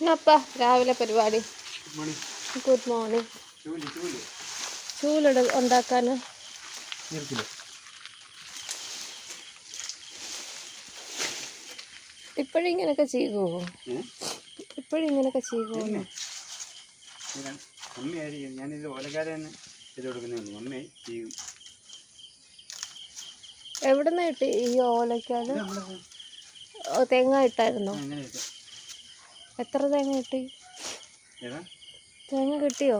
എന്നപ്പാ രാവിലെ പരിപാടി. Good morning ചൂൽ ചൂൽ. ചൂലിട ഉണ്ടാക്കാൻ ഇപ്പോഴും ഇങ്ങനെയൊക്കെ ചെയ്യുമോ ഇപ്പോഴും ഇങ്ങനെയൊക്കെ ചെയ്യുമോ അമ്മയായിരിക്കും ഞാനിത് ഓലക്കാരെന്ന് ചെയ്ത് കൊടുക്കുന്നേ മമ്മി ചെയ്യും. എവിടുന്ന് കിട്ടി ഈ ഓലക്കാൽ തേങ്ങ ഇട്ടായിരുന്നോ? എത്ര തേങ്ങ കിട്ടി? തേങ്ങ കിട്ടിയോ?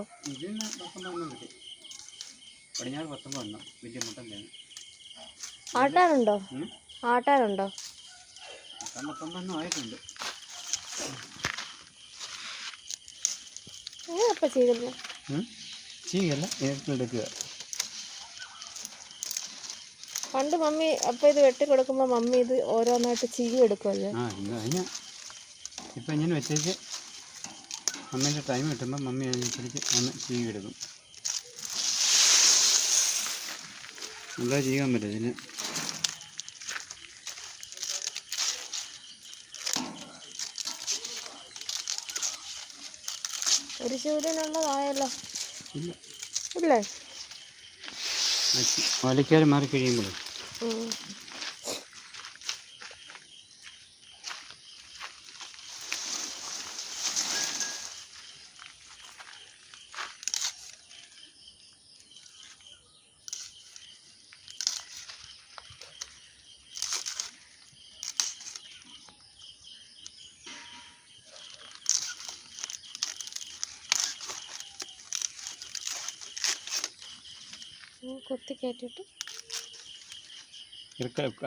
ആട്ടാനുണ്ടോ? ആട്ടാനുണ്ടോ? പണ്ട് മമ്മി അപ്പൊ ഇത് വെട്ടി കൊടുക്കുമ്പോ മമ്മി ഇത് ഓരോന്നായിട്ട് ചീവി എടുക്കുമല്ലേ ഇപ്പം ഇങ്ങനെ വെച്ചേച്ച് മമ്മീന്റെ ടൈം കിട്ടുമ്പോൾ മമ്മി അതിനനുസരിച്ച് ഒന്ന് ചെയ്യെടുക്കും എന്താ ചെയ്യാൻ പറ്റും ഇതിന്. ഒരു ചൂടിനുള്ളതായല്ലോ ഇല്ല. ഇല്ലേ? ഒലക്കാൽ മാറി കഴിയുമ്പോൾ കുത്തി കയറ്റിട്ട്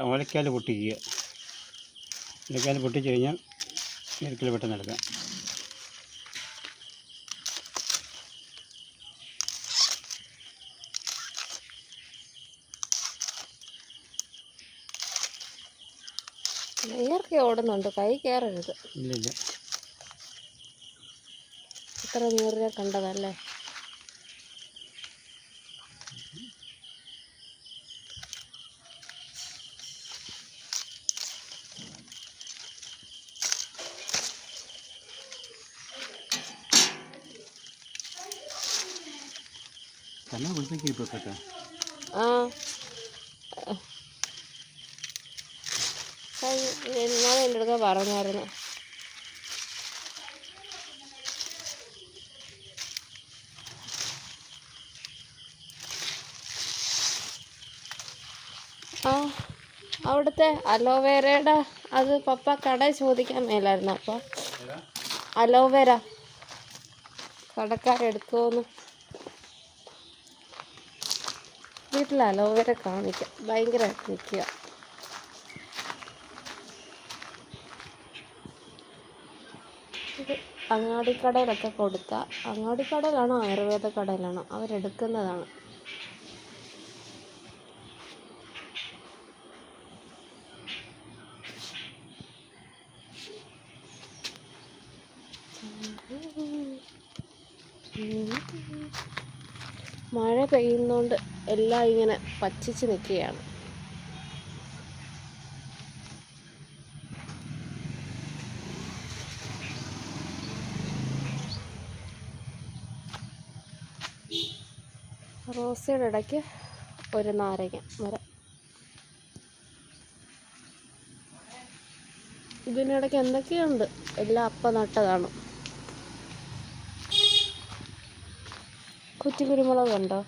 ഒലക്കാൽ പൊട്ടിക്കുക. ഒലക്കാൽ പൊട്ടിച്ച് കഴിഞ്ഞാൽ ഇരക്കൽ പെട്ടെന്ന് എടുക്കാം നേർക്ക് ഓടുന്നുണ്ട് കൈ കയറരുത് ഇല്ല ഇല്ല. ഇത്ര നീറിനെ കണ്ടതല്ലേ? കേട്ടോ ആ. ഇന്നാളെ എന്റെ അടുക്ക പറഞ്ഞായിരുന്നു ആ അവിടുത്തെ അലോവേരയുടെ അത് പപ്പ കടയിൽ ചോദിക്കാൻ മേലായിരുന്നു. അപ്പോൾ അലോവേര. കടക്കാരെടുക്കുമെന്ന് വീട്ടിൽ അലോവേര കാണിക്കാം. ഭയങ്കരമായിട്ട് നിൽക്കുക. ഇത് അങ്ങാടിക്കടയിലൊക്കെ കൊടുത്താൽ അങ്ങാടിക്കടയിലാണോ ആയുർവേദ കടയിലാണോ അവരെടുക്കുന്നതാണ്. മഴ പെയ്യുന്നോണ്ട് എല്ലാം ഇങ്ങനെ പച്ചിച്ച് നിൽക്കുകയാണ് റോസയുടെ ഇടയ്ക്ക് ഒരു നാരങ്ങ മരം. ഇതിനിടയ്ക്ക് എന്തൊക്കെയുണ്ട്? എല്ലാം അപ്പം നട്ടതാണ്. കുറ്റി കുരുമുളക് ഉണ്ടോ?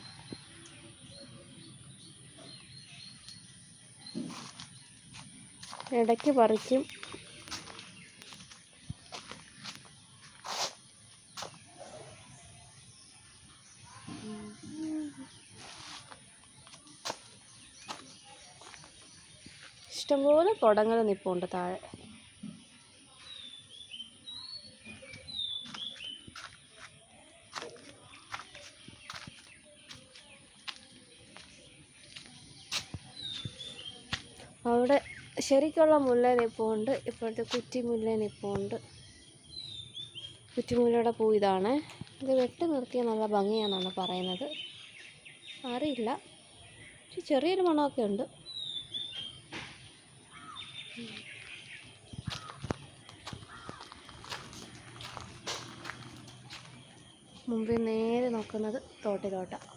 ഇടയ്ക്ക് പറിക്കും. ഇഷ്ടംപോലെ കുടങ്ങൾ നിൽപ്പുണ്ട് താഴെ. അവിടെ ശരിക്കുള്ള മുല്ലനിപ്പുണ്ട് ഇപ്പോഴത്തെ കുറ്റിമുല്ലനിപ്പുണ്ട് കുറ്റിമുല്ലയുടെ പൂ ഇതാണ്. ഇത് വെട്ടി നിർത്തിയാൽ നല്ല ഭംഗിയാണെന്നാണ് പറയുന്നത്. അറിയില്ല. ചെറിയൊരു മണമൊക്കെ ഉണ്ട്. മുമ്പിൽ നേരെ നോക്കുന്നത് തോട്ടിലോട്ടാണ്.